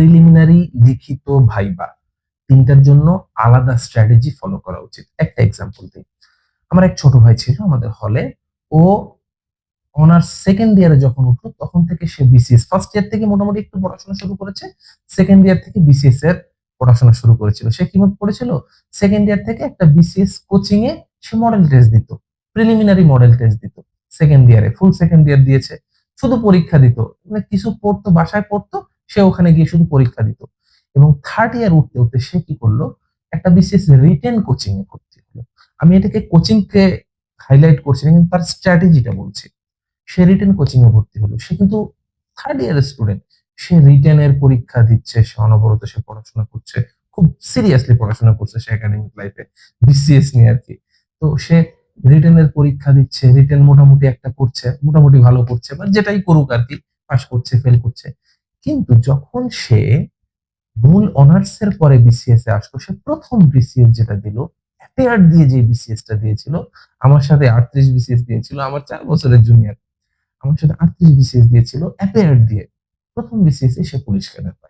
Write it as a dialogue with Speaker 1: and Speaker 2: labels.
Speaker 1: Preliminary লিখিত viva. তিনটার জন্য আলাদা স্ট্র্যাটেজি ফলো করা উচিত। একটা এক্সাম্পল দিই। আমার এক ছোট ভাই ছিল আমাদের হলে ও অনার্স সেকেন্ড ইয়ারে যখন উঠল, তখন থেকে সে বিসিএস ফার্স্ট ইয়ার থেকে মোটামুটি একটু পড়াশোনা শুরু করেছে। সেকেন্ড ইয়ার থেকে বিসিএস এর পড়াশোনা শুরু করেছিল। সে কীভাবে পড়েছিল? সেকেন্ড ইয়ার থেকে একটা বিসিএস কোচিং এ সে মডেল টেস্ট দিত। প্রিলিমিনারি মডেল টেস্ট দিত। সেকেন্ড ইয়ারে ফুল সেকেন্ড ইয়ার দিয়েছে। শুধু পরীক্ষা দিত। মানে কিছু পড়তো, বাসায় পড়তো সে ওখানে গিয়ে শুধু পরীক্ষা দিত। এবং থার্ড ইয়ার উঠতে উঠতে সে কি করল? একটা বিসিএস রিটেন কোচিং এ ভর্তি হলো। আমি এটাকে কোচিং কে হাইলাইট করছি না, কিন্তু তার স্ট্র্যাটেজিটা বলছি। সে রিটেন কোচিং এ ভর্তি হলো। সে কিন্তু থার্ড ইয়ার স্টুডেন্ট সে রিটেনের পরীক্ষা দিচ্ছে, সে অনবরত সে পড়াশোনা করছে, খুব সিরিয়াসলি পড়াশোনা করছে সে একাডেমিক লাইফে বিসিএস নিয়ে আর কি। তো সে রিটেনের পরীক্ষা দিচ্ছে রিটেন মোটামুটি একটা করছে মোটামুটি ভালো করছে বা যেটাই করুক আর কি পাস করছে ফেল করছে। কিন্তু যখন সে মূল অনার্স এর পরে বিসিএস এ আসলো, সে প্রথম বিসিএস যেটা দিল অ্যাপেয়ার দিয়ে যে বিসিএস টা দিয়েছিল, আমার সাথে আটত্রিশ বিসিএস দিয়েছিল, আমার চার বছরের জুনিয়র আমার সাথে আটত্রিশ বিসিএস দিয়েছিল অ্যাপেয়ার দিয়ে প্রথম বিসিএস এ সে পুলিশ ক্যাডার পায়।